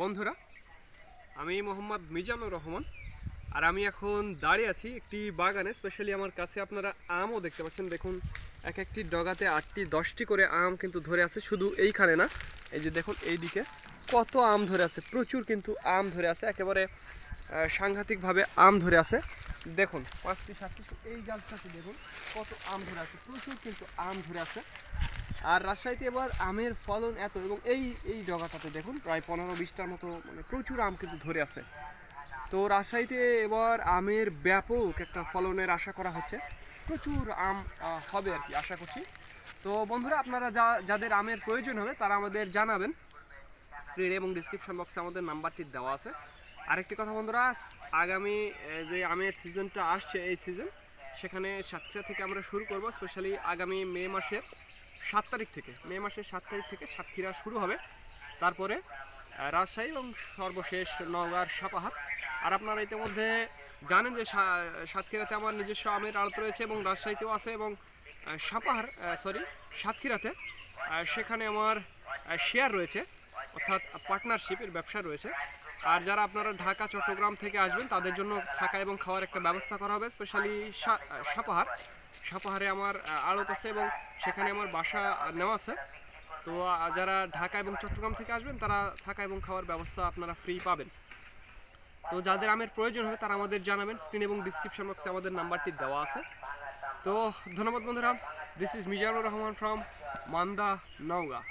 বন্ধুরা, আমি মোহাম্মদ মিজানুর রহমান, আর আমি এখন দাঁড়িয়ে আছি একটি বাগানে স্পেশালি আমার কাছে আপনারা আমও দেখতে পাচ্ছেন। দেখুন, এক একটি ডগাতে আটটি, দশটি করে আম কিন্তু ধরে আছে, শুধু এইখানে না, এই যে দেখুন এই দিকে কত আম ধরে আছে, প্রচুর কিন্তু আম ধরে আছে, একেবারে সাংঘাতিকভাবে আম ধরে আছে। দেখুন, পাঁচটি, সাতটি এই গাছটাতে দেখুন কত আম ধরে আছে, প্রচুর কিন্তু আম ধরে আছে। আর রাজশাহীতে এবার আমের ফলন এত, এবং এই এই জগাটাতে দেখুন, প্রায় পনেরো বিশটার মতো মানে প্রচুর আম কিন্তু ধরে আছে। তো রাজশাহীতে এবার আমের ব্যাপক একটা ফলনের আশা করা হচ্ছে। প্রচুর আম হবে আর কি, আশা করছি। তো বন্ধুরা, আপনারা যা, যাদের আমের প্রয়োজন হবে, তারা আমাদের জানাবেন। স্ক্রিনে এবং ডিসক্রিপশন বক্সে আমাদের নাম্বারটি দেওয়া আছে। আরেকটি কথা বন্ধুরা, আগামী যে আমের সিজনটা আসছে, এই সিজন সেখানে সাতক্ষীরা থেকে আমরা শুরু করব স্পেশালি আগামী মে মাসের সাত তারিখ থেকে, মে মাসের সাত তারিখ থেকে সাতক্ষীরা শুরু হবে। তারপরে রাজশাহী এবং সর্বশেষ নওগাঁর সাপাহাট। আর আপনারা ইতিমধ্যে জানেন যে সাতক্ষীরাতে আমার নিজস্ব আমের আড়ত রয়েছে এবং রাজশাহীতেও আছে এবং সাপাহার সরি সাতক্ষীরাতে। সেখানে আমার শেয়ার রয়েছে, অর্থাৎ পার্টনারশিপের ব্যবসা রয়েছে। আর যারা আপনারা ঢাকা, চট্টগ্রাম থেকে আসবেন, তাদের জন্য থাকা এবং খাওয়ার একটা ব্যবস্থা করা হবে স্পেশালি সাপাহার। সাপাহারে আমার আড়ত আছে এবং সেখানে আমার বাসা নেওয়া আছে। তো যারা ঢাকা এবং চট্টগ্রাম থেকে আসবেন, তারা থাকা এবং খাওয়ার ব্যবস্থা আপনারা ফ্রি পাবেন। তো, যাদের আমের প্রয়োজন হবে, তারা আমাদের জানাবেন। স্ক্রিন এবং ডিসক্রিপশন বক্সে আমাদের নাম্বারটি দেওয়া আছে। তো, ধন্যবাদ বন্ধুরা। This is Mizanur Rahman from Manda, Naogaon.